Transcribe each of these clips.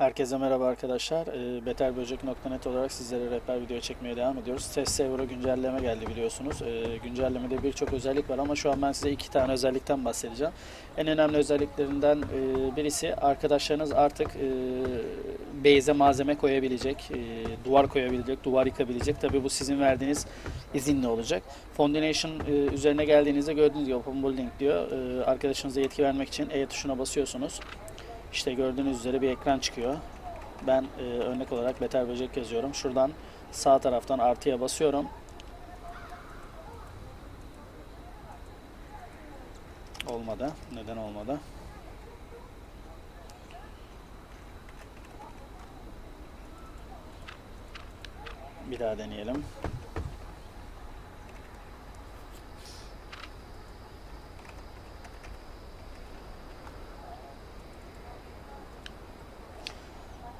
Herkese merhaba arkadaşlar. Beterböcek.net olarak sizlere rehber video çekmeye devam ediyoruz. Test Server'a güncelleme geldi biliyorsunuz. Ee, güncellemede birçok özellik var ama şu an ben size iki tane özellikten bahsedeceğim. En önemli özelliklerinden e, birisi arkadaşlarınız artık e, base'e malzeme koyabilecek, e, duvar koyabilecek, duvar yıkabilecek. Tabi bu sizin verdiğiniz izinle olacak. Foundation e, üzerine geldiğinizde gördüğünüz gibi Open Building diyor. E, arkadaşınıza yetki vermek için E tuşuna basıyorsunuz. İşte gördüğünüz üzere bir ekran çıkıyor. Ben e, örnek olarak Beter Böcek yazıyorum. Şuradan sağ taraftan artıya basıyorum. Olmadı. Neden olmadı? Bir daha deneyelim.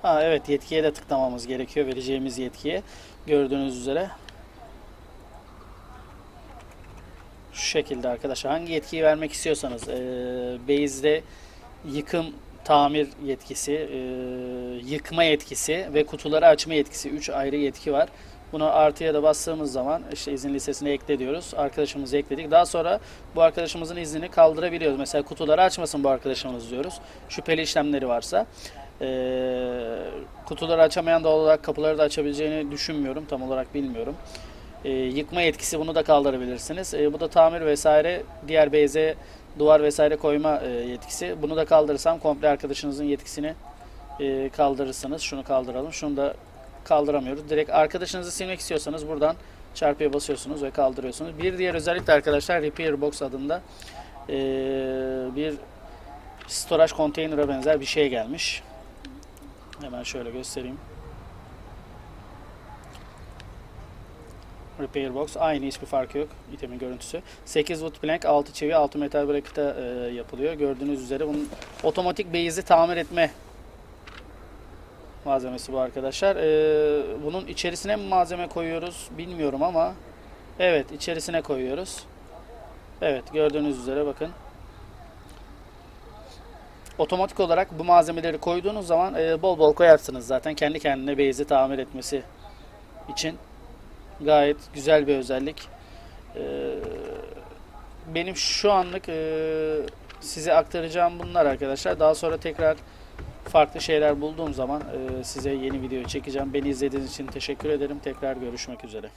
Ha, evet yetkiye de tıklamamız gerekiyor vereceğimiz yetkiye. Gördüğünüz üzere. Şu şekilde arkadaşlar hangi yetkiyi vermek istiyorsanız e, base'de yıkım tamir yetkisi, e, yıkma yetkisi ve kutuları açma yetkisi 3 ayrı yetki var. Bunu artıya da bastığımız zaman işte izin listesine ekle diyoruz. Arkadaşımızı ekledik. Daha sonra bu arkadaşımızın iznini kaldırabiliyoruz. Mesela kutuları açmasın bu arkadaşımız diyoruz. Şüpheli işlemleri varsa. Ee, kutuları açamayan doğal olarak kapıları da açabileceğini düşünmüyorum. Tam olarak bilmiyorum. Ee, yıkma yetkisi bunu da kaldırabilirsiniz. Ee, bu da tamir vesaire diğer beyze duvar vesaire koyma e, yetkisi. Bunu da kaldırırsam komple arkadaşınızın yetkisini e, kaldırırsınız. Şunu kaldıralım. Şunu da kaldıramıyoruz. Direkt arkadaşınızı silmek istiyorsanız buradan çarpıya basıyorsunuz ve kaldırıyorsunuz. Bir diğer özellik de arkadaşlar Repair Box adında e, bir storage container'a benzer bir şey gelmiş. Hemen şöyle göstereyim. Repair Box aynı hiçbir farkı yok itemin görüntüsü. 8 wood plank 6 çivi 6 metal bracket'a e, yapılıyor. Gördüğünüz üzere bunun otomatik base'i tamir etme malzemesi bu arkadaşlar. E, bunun içerisine mi malzeme koyuyoruz bilmiyorum ama evet içerisine koyuyoruz. Evet gördüğünüz üzere bakın otomatik olarak bu malzemeleri koyduğunuz zaman e, bol bol koyarsınız zaten kendi kendine base'i tamir etmesi için gayet güzel bir özellik. E, benim şu anlık e, size aktaracağım bunlar arkadaşlar. Daha sonra tekrar farklı şeyler bulduğum zaman e, size yeni video çekeceğim. Beni izlediğiniz için teşekkür ederim. Tekrar görüşmek üzere.